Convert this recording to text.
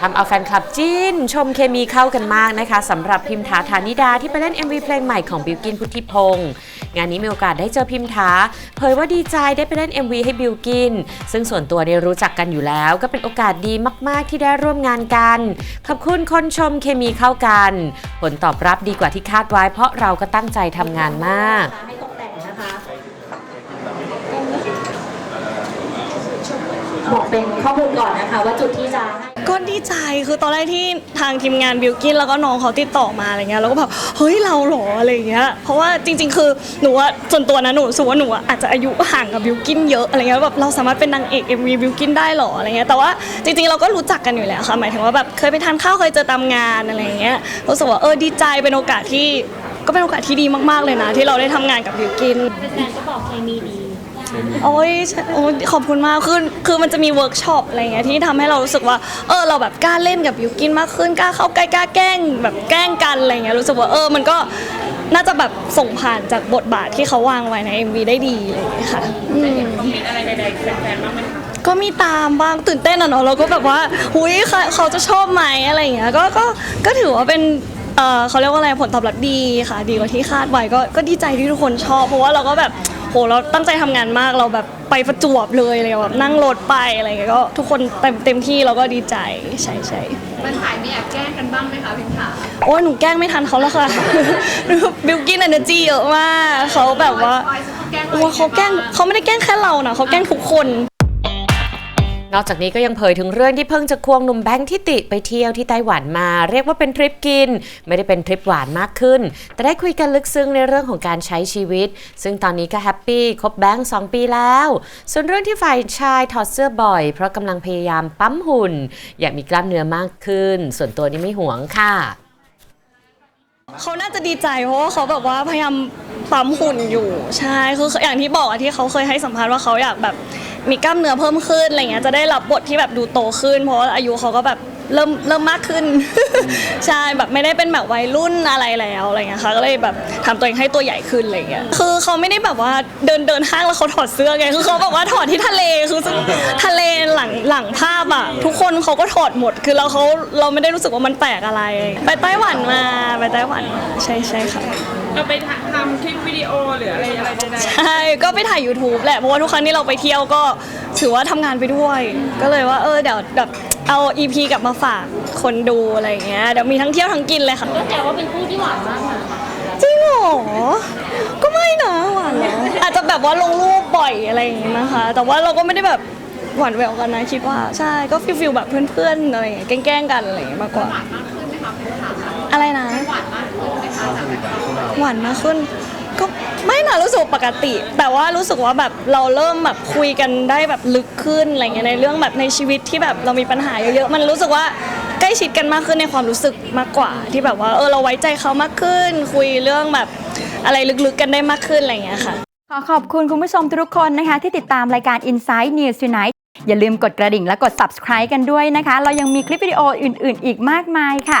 ทำเอาแฟนคลับจีนชมเคมีเข้ากันมากนะคะสำหรับพิมถาฐานิดาที่ไปเล่น MV เพลงใหม่ของบิวกินพุทธิพงศ์งานนี้มีโอกาสได้เจอพิมถาเผยว่าดีใจได้ไปเล่น MV ให้บิวกิน ซึ่งส่วนตัวได้รู้จักกันอยู่แล้ว ก็เป็นโอกาสดีมาก ๆ ที่ได้ร่วมงานกัน ขอบคุณคนชมเคมีเข้ากัน ผลตอบรับดีกว่าที่คาดไว้ เพราะเราก็ตั้งใจทำงานมาก ให้ตกแต่งนะคะ บอกเป็นข้อมูลก่อนนะคะ ว่าจุดที่จะให้ ก็ดีใจคือตอนแรกที่ทางทีมงานบิวกินแล้วก็น้องเขาติดต่อมาอะไรเงี้ยเราก็แบบเฮ้ยเราเหรออะไรเงี้ยเพราะว่าจริง ๆ คือหนูว่าส่วนตัวนะหนูรู้สึกว่าหนูอะอาจจะอายุห่างกับบิวกินเยอะอะไรเงี้ยแบบเราสามารถเป็นนางเอก MV บิวกินได้เหรออะไรเงี้ยแต่ว่าจริงๆเราก็รู้จักกันอยู่แล้วค่ะหมายถึงว่าแบบเคยไปทานข้าวเคยเจอตามงานอะไรเงี้ยรู้สึกว่าเออดีใจเป็นโอกาสที่ก็เป็นโอกาสที่ดีมากๆเลยนะ ที่เราได้ทำงานกับบิวกิน แฟนๆก็บอกเคมีดี โอ้ยใช่โอ้ยขอบคุณมากคือคือมันจะมีเวิร์กช็อปอะไรเงี้ยที่ทำให้เรารู้สึกว่า เออ เราแบบกล้าเล่นกับยูกินมากขึ้นกล้าเข้าใกล้กล้าแกล้ง แบบแกล้งกันอะไรเงี้ยรู้สึกว่าเออมันก็น่าจะแบบส่งผ่านจากบทบาทที่เขาวางไว้ใน MV ได้ดีอะไรอย่างเลยค่ะอืมก็มีตามบ้างตื่นเต้นอะเนาะเราก็แบบว่าหุยเขาเขาจะชอบไหมอะไรอย่างเงี้ยก็ก็ก็ถือว่าเป็นเออเขาเรียกว่าอะไรผลตอบรับดีค่ะ ดีกว่าที่คาดไว้ก็ก็ดีใจที่ทุกคนชอบ เพราะว่าเราก็แบบ โหเราตั้งใจทำงานมากเราแบบไปประจวบเลยอะไรแบบนั่งรถไปอะไรอย่างเงี้ยก็ทุกคนเต็มเต็มที่เราก็ดีใจใช่ใช่มันถ่ายมีแอบแกล้งกันบ้างไหมคะพิมถาโอ้ยหนูแกล้งไม่ทันเขาแล้วค่ะบิวกินเอเนอร์จีเยอะมากเขาแบบว่าปอยเขาแกล้งว่าเขาแกล้งเขาไม่ได้แกล้งแค่เรานะเขาแกล้งทุกคน นอกจากนี้ก็ยังเผยถึงเรื่องที่เพิ่งจะควงหนุ่มแบงค์ทิติไปเที่ยวที่ไต้หวันมา เรียกว่าเป็นทริปกิน ไม่ได้เป็นทริปหวานมากขึ้น แต่ได้คุยกันลึกซึ้งในเรื่องของการใช้ชีวิต ซึ่งตอนนี้ก็แฮปปี้คบแบงค์2ปีแล้ว ส่วนเรื่องที่ฝ่ายชายถอดเสื้อบ่อย เพราะกำลังพยายามปั๊มหุ่น อยากมีกล้ามเนื้อมากขึ้น ส่วนตัวนี้ไม่หวงค่ะเขาน่าจะดีใจเพราะว่าเขาแบบว่าพยายามปั๊มหุ่นอยู่ใช่คืออย่างที่บอกอะที่เขาเคยให้สัมภาษณ์ว่าเขาอยากแบบ มีกล้ามเนื้อเพิ่มขึ้นอะไรเงี้ยจะได้รับบทที่แบบดูโตขึ้น เพราะว่าอายุเขาก็แบบเริ่มเริ่มมากขึ้น ใช่แบบไม่ได้เป็นแบบวัยรุ่นอะไรแล้วอะไรเงี้ยค่ะก็เลยแบบทำตัวเองให้ตัวใหญ่ขึ้นอะไรเงี้ยคือเขาไม่ได้แบบว่าเดินเดินห้างแล้วเขาถอดเสื้อไงคือเขาแบบว่าถอดที่ทะเลคือซึ่งทะเลหลังหลังภาพอะทุกคนเขาก็ถอดหมด คือเราเขาเราไม่ได้รู้สึกว่ามันแปลกอะไร ไปไต้หวันมาไปไต้หวันมาใช่ใช่ค่ะ เราไปทำคลิปวิดีโอหรืออะไรอะไรใดใช่ ก็ไปถ่าย YouTube แหละ เพราะว่าทุกครั้งที่เราไปเที่ยวก็ถือว่าทำงานไปด้วย ก็เลยว่าเออเดี๋ยวแบบเอา EP กลับมาฝากคนดูอะไรอย่างเงี้ย เดี๋ยวมีทั้งเที่ยวทั้งกินเลยค่ะ ก็แต่ว่าเป็นคู่ที่หวานมากนะจริงเหรอ ก็ไม่นะหวานเหรออาจจะแบบว่าลงรูปบ่อยอะไรอย่างงี้นะคะ แต่ว่าเราก็ไม่ได้แบบหวานแหววกันนะคิดว่า ใช่ ก็ฟิลฟิลแบบเพื่อนๆอะไรอย่างเงี้ยแกล้งๆกันอะไรอย่างเงี้ยมากกว่า อะไรนะ หวานมากขึ้นก็ไม่ หวานะรู้สึกปกติ แต่ว่ารู้สึกว่าแบบเราเริ่มแบบคุยกันได้แบบลึกขึ้นอะไรเงี้ยในเรื่องแบบในชีวิตที่แบบเรามีปัญหาเยอะๆมันรู้สึกว่าใกล้ชิดกันมากขึ้นในความรู้สึกมากกว่า ที่แบบว่าเออเราไว้ใจเขามากขึ้น คุยเรื่องแบบอะไรลึกๆกันได้มากขึ้นอะไรเงี้ยค่ะ ขอขอบคุณคุณผู้ชมทุกคนนะคะ ที่ติดตามรายการ Inside News Tonight อย่าลืมกดกระดิ่งและกด subscribe กันด้วยนะคะ เรายังมีคลิปวิดีโออื่น ๆ อีกมากมายค่ะ